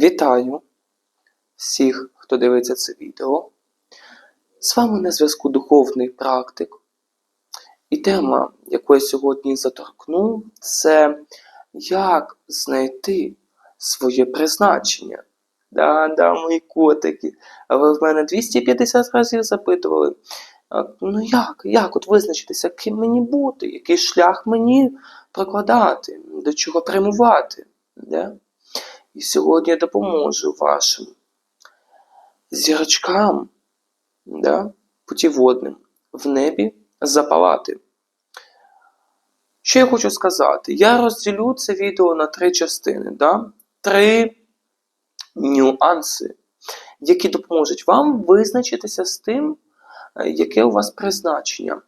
Вітаю всіх, хто дивиться це відео. З вами на зв'язку духовний практик. І тема, яку я сьогодні заторкну, це як знайти своє призначення. Да, да, мої котики. А ви в мене 250 разів запитували. Ну як, як от визначитися, ким мені бути, який шлях мені прокладати, до чого прямувати? Да? І сьогодні я допоможу вашим зірочкам, да, путіводним в небі запалати. Що я хочу сказати? Я розділю це відео на три частини, да? три нюанси, які допоможуть вам визначитися з тим, е, яке у вас призначення.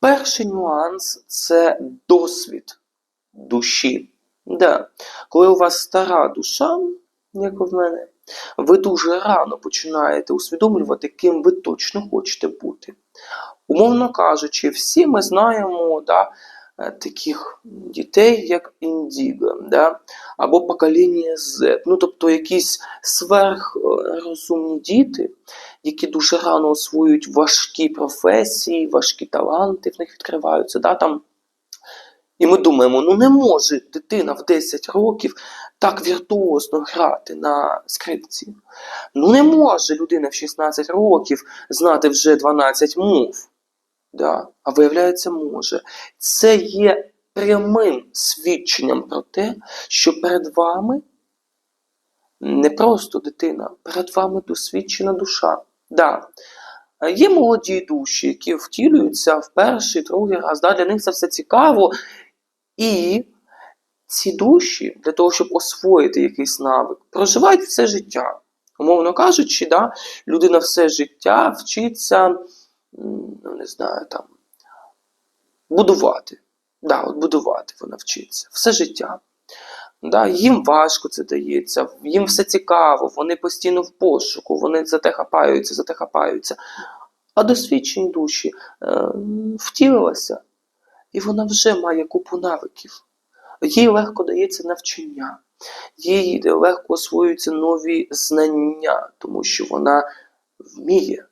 Перший нюанс це досвід душі. Да. Коли у вас стара душа, як в мене, ви дуже рано починаєте усвідомлювати, ким ви точно хочете бути. Умовно кажучи, всі ми знаємо да, е, таких дітей, як індіго, да, або покоління Z. Ну, тобто якісь сверхрозумні діти, які дуже рано освоюють важкі професії, важкі таланти в них відкриваються. Да, там, і ми думаємо, ну не може дитина в 10 років так віртуозно грати на скрипці. Ну не може людина в 16 років знати вже 12 мов. Да? А виявляється, може. Це є прямим свідченням про те, що перед вами не просто дитина, перед вами досвідчена душа. Да. Є молоді душі, які втілюються в перший, другий раз. Да? Для них це все цікаво. І ці душі, для того, щоб освоїти якийсь навик, проживають все життя. Умовно кажучи, да, людина все життя вчиться, ну не знаю, там, будувати. Да, от будувати вона вчиться. Все життя. Да, їм важко це дається, їм все цікаво, вони постійно в пошуку, вони за те хапаються, за те хапаються. А досвідчені душі е, втілилася, і вона вже має купу навиків. Їй легко дається навчання, їй легко освоюються нові знання, тому що вона вміє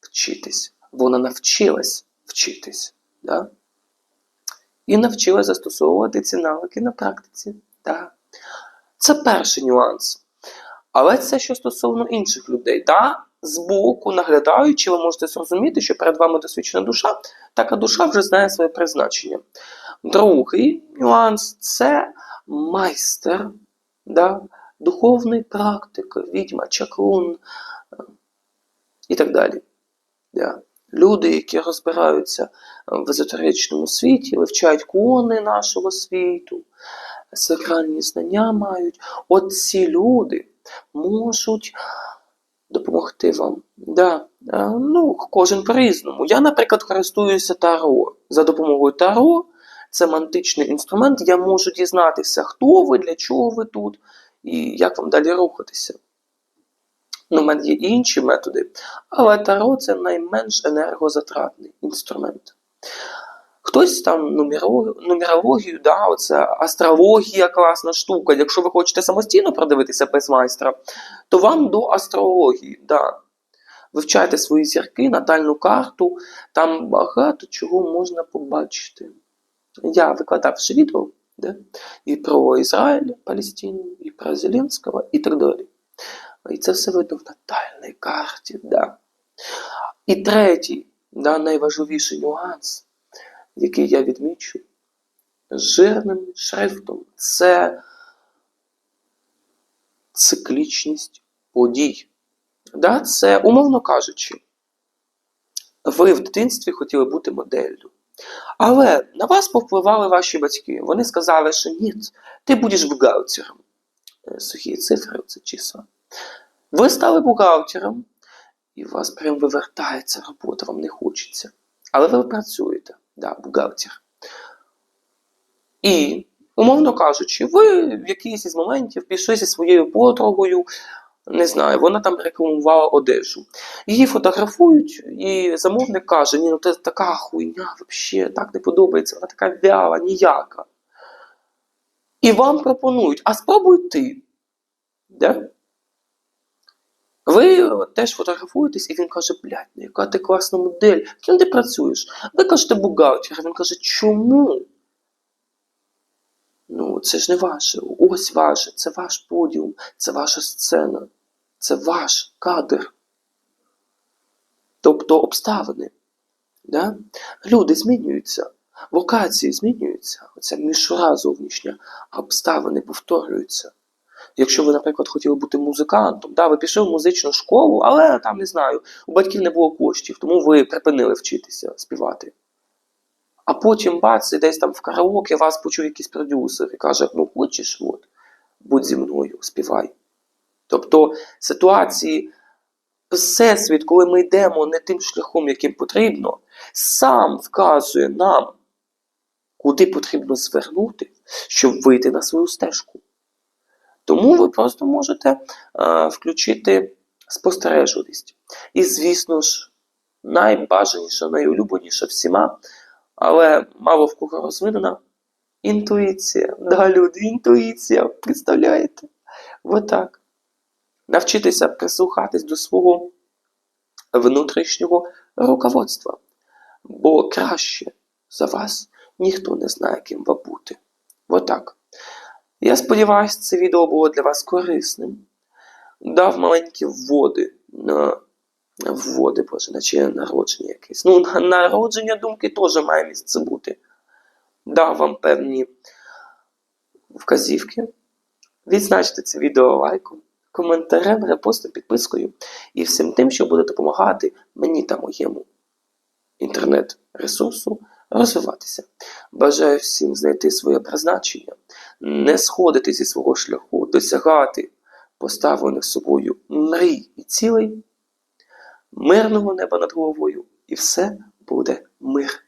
вчитись, вона навчилась вчитись. Да? І навчилась застосовувати ці навики на практиці. Да. Це перший нюанс. Але це що стосовно інших людей. Да? Збоку, наглядаючи, ви можете зрозуміти, що перед вами досвідчена душа, така душа вже знає своє призначення. Другий нюанс це майстер, да? духовний практик, відьма, чаклун е, і так далі. Да? Люди, які розбираються в езотеричному світі, вивчають кони нашого світу, сакральні знання мають. От ці люди можуть допомогти вам. Да. е, Ну, кожен по-різному. Я, наприклад, користуюся Таро. За допомогою Таро, це мантичний інструмент, я можу дізнатися, хто ви, для чого ви тут і як вам далі рухатися. Ну, в мене є інші методи, але Таро це найменш енергозатратний інструмент. Хтось там нумерологію, нумерологію, да, оце астрологія класна штука. Якщо ви хочете самостійно продивитися без майстра, то вам до астрології. Да. Вивчайте свої зірки, натальну карту, там багато чого можна побачити. Я викладав вже відео да? і про Ізраїль, Палестину, і про Зеленського, і так далі. І це все видно в натальній карті. Да. І третій, да, найважливіший нюанс, який я відмічу жирним шрифтом, це циклічність подій. Да, це, умовно кажучи, ви в дитинстві хотіли бути моделлю. Але на вас повпливали ваші батьки. Вони сказали, що ні, ти будеш бухгалтером. Е, Сухі цифри, це числа. Ви стали бухгалтером, і у вас прям вивертається робота, вам не хочеться. Але ви працюєте, да, бухгалтер. І, умовно кажучи, ви в якийсь із моментів пішли зі своєю подругою, не знаю, вона там рекламувала одежу. Її фотографують, і замовник каже: ні, ну це така хуйня, взагалі, так не подобається, вона така вяла, ніяка. І вам пропонують, а спробуй ти. Да? Ви теж фотографуєтесь, і він каже, блядь, ну яка ти класна модель, ким ти працюєш? Ви кажете бухгалтер, він каже, чому? Ну, це ж не ваше. Ось ваше, це ваш подіум, це ваша сцена, це ваш кадр. Тобто обставини. Да? Люди змінюються, локації змінюються. Оця мішура зовнішня, а обставини повторюються. Якщо ви, наприклад, хотіли бути музикантом, да, ви пішли в музичну школу, але там не знаю, у батьків не було коштів, тому ви припинили вчитися співати. А потім бац, і десь там в караоке вас почув якийсь продюсер і каже: ну хочеш, от, будь зі мною, співай. Тобто ситуації, всесвіт, коли ми йдемо не тим шляхом, яким потрібно, сам вказує нам, куди потрібно звернути, щоб вийти на свою стежку. Тому ви просто можете е, включити спостережливість. І, звісно ж, найбажаніша, найулюбленіша всіма, але мало в кого розвинена інтуїція. Да, люди, інтуїція, представляєте? Отак. Навчитися прислухатись до свого внутрішнього руководства. Бо краще за вас ніхто не знає, ким ви бути. Отак. Я сподіваюся, це відео було для вас корисним. Дав маленькі вводи на вводи, боже, на чи народження якесь. Ну, на народження думки теж має місце бути. Дав вам певні вказівки. Відзначте це відео лайком, коментарем, репостом, підпискою і всім тим, що буде допомагати мені та моєму інтернет-ресурсу розвиватися. Бажаю всім знайти своє призначення, не сходити зі свого шляху, досягати поставлених собою мрій і цілей, мирного неба над головою, і все буде мир.